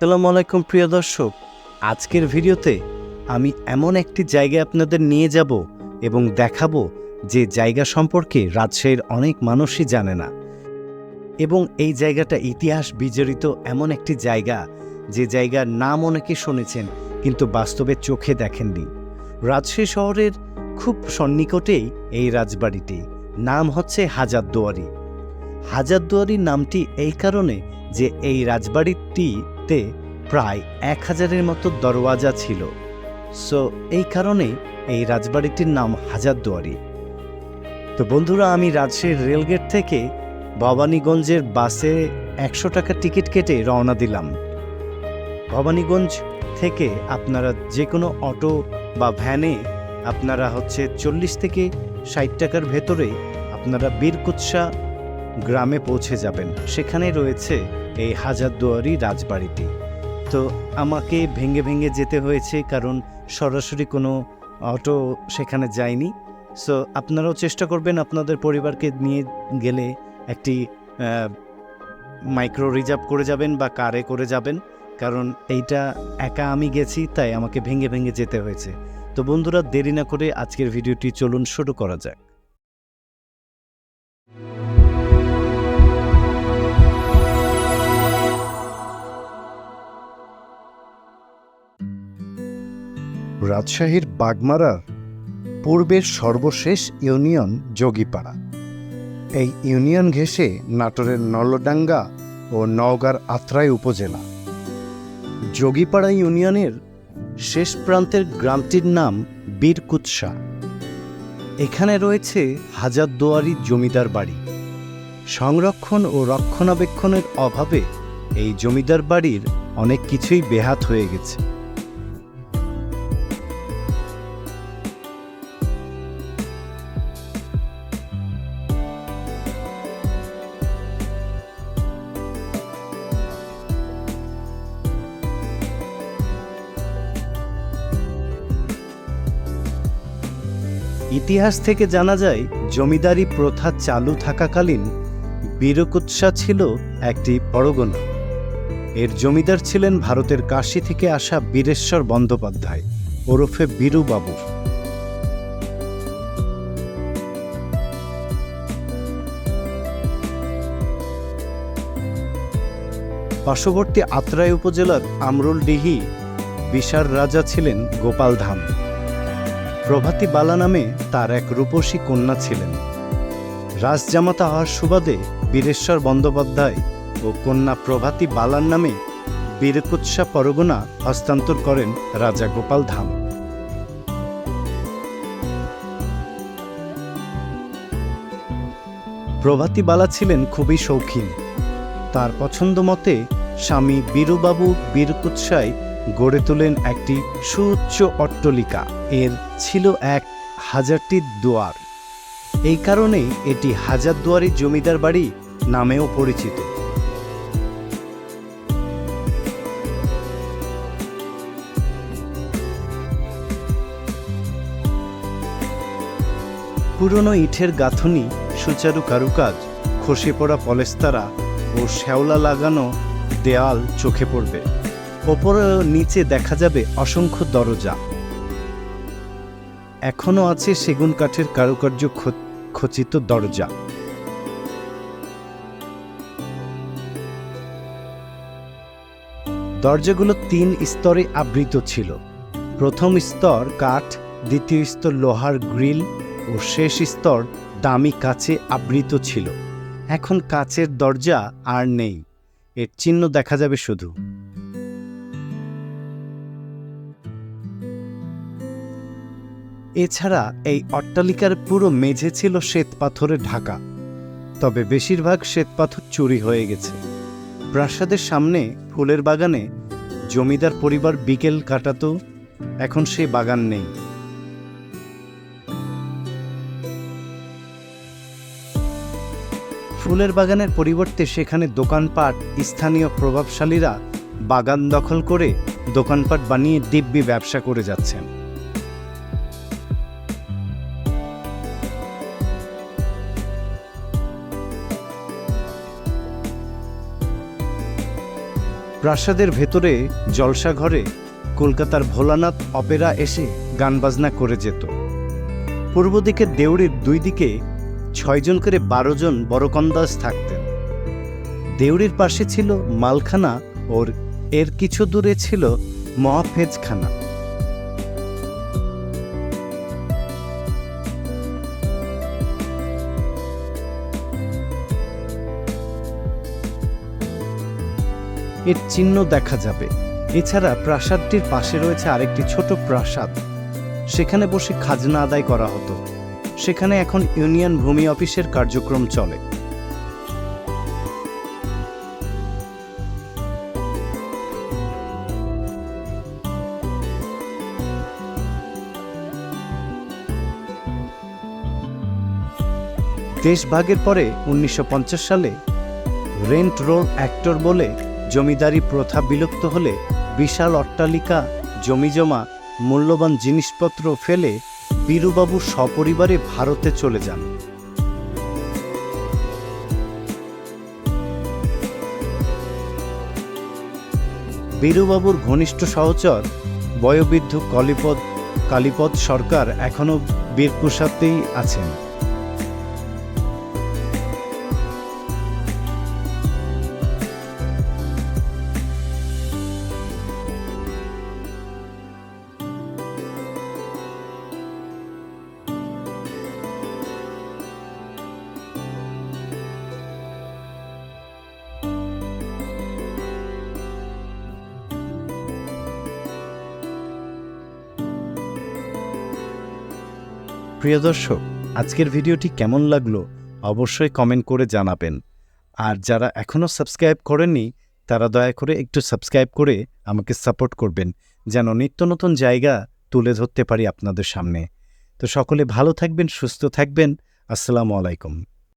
আসসালামু আলাইকুম, প্রিয় দর্শক। আজকের ভিডিওতে আমি এমন একটি জায়গায় আপনাদের নিয়ে যাব এবং দেখাবো যে জায়গা সম্পর্কে রাজশাহীর অনেক মানুষই জানে না। এবং এই জায়গাটা ইতিহাস বিজড়িত এমন একটি জায়গা, যে জায়গার নাম অনেকে শুনেছেন, কিন্তু বাস্তবে চোখে দেখেননি। রাজশাহী শহরের খুব সন্নিকটেই এই রাজবাড়িটি। নাম হচ্ছে হাজারদুয়ারি। হাজারদুয়ারি নামটি এই কারণে যে এই রাজবাড়িটিতে প্রায় এক হাজারের মতো দরওয়াজা ছিল। সো এই কারণে এই রাজবাড়িটির নাম হাজারদুয়ারি। তো বন্ধুরা, আমি রাজশাহীর রেলগেট থেকে ভবানীগঞ্জের বাসে একশো টাকা টিকিট কেটে রওনা দিলাম। ভবানীগঞ্জ থেকে আপনারা যে কোনো অটো বা ভ্যানে আপনারা হচ্ছে চল্লিশ থেকে ষাট টাকার ভেতরে আপনারা বীরকুৎসা গ্রামে পৌঁছে যাবেন। সেখানে রয়েছে এই হাজারদুয়ারি রাজবাড়িটি তো আমাকে ভেঙে ভেঙে যেতে হয়েছে কারণ সরাসরি কোনো অটো সেখানে যায়নি। সো আপনারাও চেষ্টা করবেন আপনাদের পরিবারকে নিয়ে গেলে একটি মাইক্রো রিজার্ভ করে যাবেন বা কারে করে যাবেন। কারণ এইটা একা আমি গেছি, তাই আমাকে ভেঙে ভেঙে যেতে হয়েছে। তো বন্ধুরা, দেরি না করে আজকের ভিডিওটি চলুন শুরু করা যাক। রাজশাহীর বাগমারার পূর্বের সর্বশেষ ইউনিয়ন যোগীপাড়া। এই ইউনিয়ন ঘেঁষে নাটোরের নলডাঙ্গা ও নওগাঁর আত্রাই উপজেলা। যোগীপাড়া ইউনিয়নের শেষ প্রান্তের গ্রামটির নাম বীরকুৎসা। এখানে রয়েছে হাজারদুয়ারি জমিদার বাড়ি। সংরক্ষণ ও রক্ষণাবেক্ষণের অভাবে এই জমিদার বাড়ির অনেক কিছুই বেহাত হয়ে গেছে। ইতিহাস থেকে জানা যায়, জমিদারি প্রথা চালু থাকাকালীন বীরকুৎসা ছিল একটি পরগনা। এর জমিদার ছিলেন ভারতের কাশী থেকে আসা বীরেশ্বর বন্দ্যোপাধ্যায়, ওরফে বীরুবাবু। পার্শ্ববর্তী আত্রাই উপজেলার আমরুলডিহি বিশার রাজা ছিলেন গোপাল ধাম প্রভাতী বালা নামে তার এক রূপসী কন্যা ছিলেন। রাজজামাতা হওয়ার সুবাদে বীরেশ্বর বন্দ্যোপাধ্যায় ও কন্যা প্রভাতী বালার নামে বীরকুৎসা পরগনা হস্তান্তর করেন রাজা গোপাল ধাম। প্রভাতী বালা ছিলেন খুবই শৌখিন। তার পছন্দ মতে স্বামী বীরুবাবু বীরকুৎসায় গড়ে তোলেন একটি সুউচ্চ অট্টলিকা। এর ছিল এক হাজারটি দুয়ার। এই কারণেই এটি হাজারদুয়ারি জমিদার বাড়ি নামেও পরিচিত। পুরনো ইটের গাঁথনি, সুচারু কারুকাজ, খসে পড়া পলেস্তারা ও শ্যাওলা লাগানো দেয়াল চোখে পড়বে। ওপরে নিচে দেখা যাবে অসংখ্য দরজা। এখনও আছে সেগুন কাঠের কারুকার্য খচিত দরজা। দরজাগুলো তিন স্তরে আবৃত ছিল। প্রথম স্তর কাঠ, দ্বিতীয় স্তর লোহার গ্রিল ও শেষ স্তর দামি কাচে আবৃত ছিল। এখন কাচের দরজা আর নেই। এর চিহ্ন দেখা যাবে শুধু। এছাড়া এই অট্টালিকার পুরো মেঝে ছিল শ্বেত পাথরে ঢাকা। তবে বেশিরভাগ শ্বেতপাথর চুরি হয়ে গেছে। প্রাসাদের সামনে ফুলের বাগানে জমিদার পরিবার বিকেল কাটাতো, এখন সে বাগান নেই। ফুলের বাগানের পরিবর্তে সেখানে দোকানপাট, স্থানীয় প্রভাবশালীরা বাগান দখল করে দোকানপাট বানিয়ে দিব্যি ব্যবসা করে যাচ্ছেন। প্রাসাদের ভেতরে জলসাঘরে কলকাতার ভোলানাথ অপেরা এসে গান বাজনা করে যেত। পূর্ব দিকে দেউড়ির দুই দিকে ছয়জন করে বারো জন থাকতেন। দেউড়ির পাশে ছিল মালখানা, ওর এর কিছু দূরে ছিল মহাফেজখানা। এর চিহ্ন দেখা যাবে। এছাড়া প্রাসাদটির পাশে রয়েছে আরেকটি ছোট প্রাসাদ। সেখানে বসে খাজনা আদায় করা হতো। সেখানে এখন ইউনিয়ন ভূমি অফিসের কার্যক্রম চলে। দেশভাগের পরে উনিশশো পঞ্চাশ সালে রেন্ট রোড অ্যাক্টর বলে জমিদারি প্রথা বিলুপ্ত হলে বিশাল অট্টালিকা, জমিজমা, মূল্যবান জিনিসপত্র ফেলে বীরুবাবু সপরিবারে ভারতে চলে যান। বীরুবাবুর ঘনিষ্ঠ সহচর, বয়োবৃদ্ধ কলিপদ, কালীপদ সরকার এখনও বীরপ্রসাদতেই আছেন। প্রিয় দর্শক, আজকের ভিডিওটি কেমন লাগল অবশ্যই কমেন্ট করে জানাবেন। আর যারা এখনও সাবস্ক্রাইব করেননি, তারা দয়া করে একটু সাবস্ক্রাইব করে আমাকে সাপোর্ট করবেন, যেন নিত্য নতুন জায়গা তুলে ধরতে পারি আপনাদের সামনে। তো সকলে ভালো থাকবেন, সুস্থ থাকবেন। আসসালামু আলাইকুম।